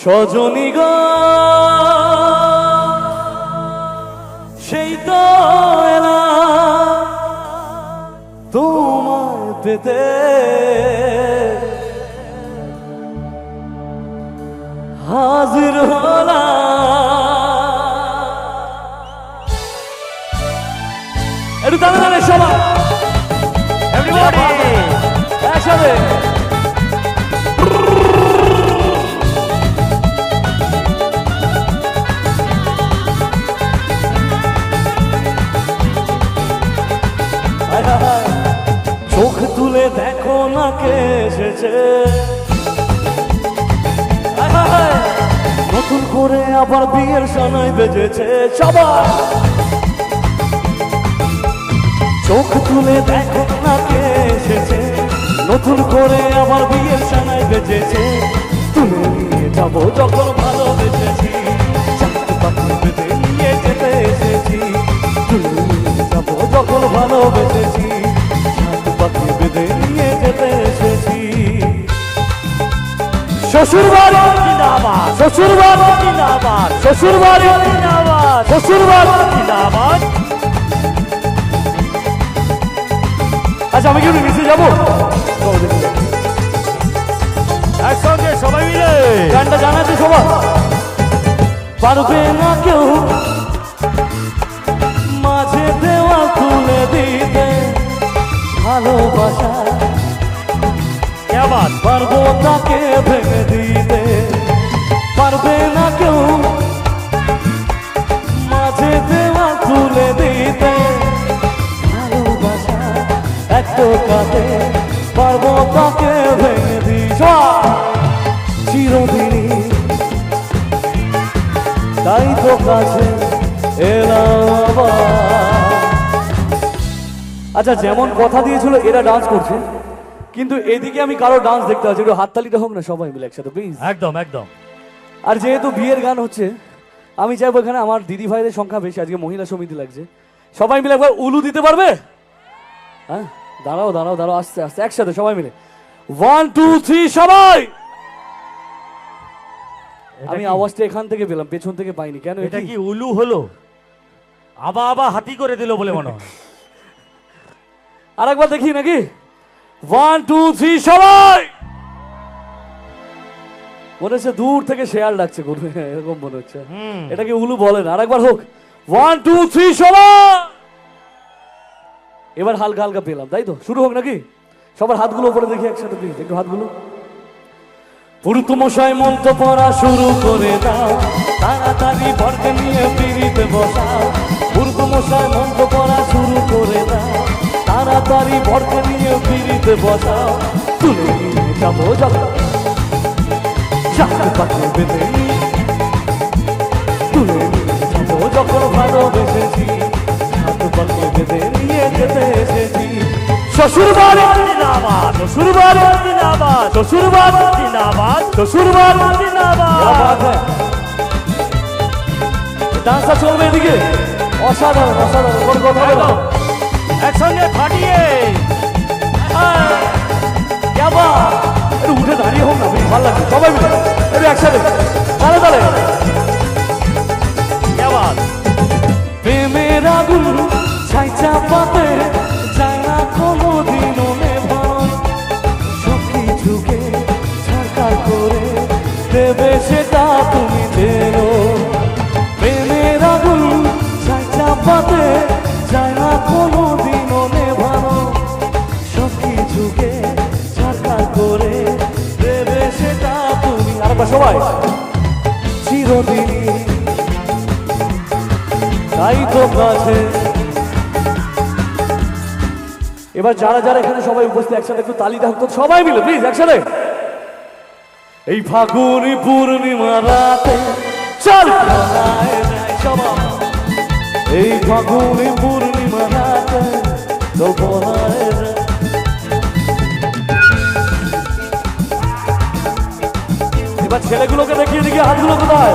সজনী গো সেই তো এলা তোমায় পেতে। হাজির হলা। একটু দাঁড়ে দাঁড়ে সবাই! একসাথে। দেখো না কে এসেছে। নতুন করে আবার বিয়ের সানাই বেজেছে সবাই। চোখ তুলে দেখো না কে এসেছে। নতুন করে আবার বিয়ের সানাই বেজেছে। তুলে নিয়ে যাব যখন ভালোবেসেছি। চাকরি পাখি বেঁধে নিয়ে যেতে এসেছি। তুলে নিয়ে যাব যখন ভালোবেসেছি। শ্বশুর বাড়ি জিন্দাবাদ। শ্বশুর জিন্দাবাদ। শ্বশুর জিন্দাবাদ। শ্বশুর জিন্দাবাদ। আচ্ছা আমি কি নিচে যাব? একসঙ্গে সবাই মিলে। গানটা জানাতে সবাই পারবে না কেউ। মাঝে দেওয়া তুলে দিতে ভালোবাসা আবার পারব তাকে ভেঙে দিতে। পারবে না কেউ মাঝে দেওয়া তুলে দিতে। ভালোবাসা এত কাতে পারব তাকে ভেঙে দিস চিরদিনই তাই তো কাছে এলাম আচ্ছা যেমন কথা দিয়েছিল, এরা ডান্স করছে। কিন্তু এদিকে আমি কারও ডান্স দেখতে পাচ্ছি একটু হাততালিটা হোক না সবাই মিলে একসাথে প্লিজ একদম একদম। আর যেহেতু বিয়ের গান হচ্ছে আমি চাইব এখানে আমার দিদি ভাইদের সংখ্যা বেশি আজকে মহিলা সমিতি লাগছে। সবাই মিলে একবার উলু দিতে পারবে? হ্যাঁ? দাঁড়াও দাঁড়াও দাঁড়াও আস্তে আস্তে একসাথে সবাই মিলে। ওয়ান টু থ্রি সবাই! আমি আওয়াজটা এখান থেকে পেলাম পেছন থেকে পাইনি কেন এটা কি উলু হলো? আবা আবা হাতি করে দিল বলে মনে হয়। আরেকবার দেখি নাকি? ওয়ান টু থ্রি সবাই! মনে হচ্ছে দূর থেকে শেয়াল ডাকছে কোনো এরকম মনে হচ্ছে। এটাকে উলু বলে না? আরেকবার হোক। ওয়ান টু থ্রি সবাই! এবার হালকা হালকা পেলাম তাই তো? শুরু হোক নাকি? সবার হাতগুলো উপরে দেখি একসাথে প্লিজ একটু হাতগুলো। পুরুত মশাই মন্ত্র পড়া শুরু করে দাও। তাড়াতাড়ি বরকে নিয়ে পিড়িতে বসাও। পুরুত মশাই মন্ত্র পড়া শুরু করে দাও। তাড়াতাড়ি বরকে নিয়ে পিড়িতে বসাও তুলে নিয়ে যাব যখন চাকরি পাখি বেঁধে তুলে নিয়ে যাব যখন ভালোবেসেছি। হাত পাখি বেঁধে নিয়ে যেতে এসেছি। অসাধারণ অসাধারণ একসঙ্গে ফাটিয়ে। একটু উঠে দাঁড়িয়ে হোক না ভালো লাগবে সবাই মিলে একটু একসাথে। তাহলে করে সেটা তুমি দেরো প্রেমের আগুন ছাই আরেকবার সবাই? চিরদিনই তাই তো কাছে। এবার যারা যারা এখানে সবাই উপস্থিত একসাথে একটু তালি দাও সবাই মিলে প্লিজ একসাথে। এই ফাগুনি পূর্ণিমা রাতে চল। এই ফাগুনি পূর্ণিমা ছেলেগুলোকে দেখিয়ে দেখি হাতগুলো কোথায়?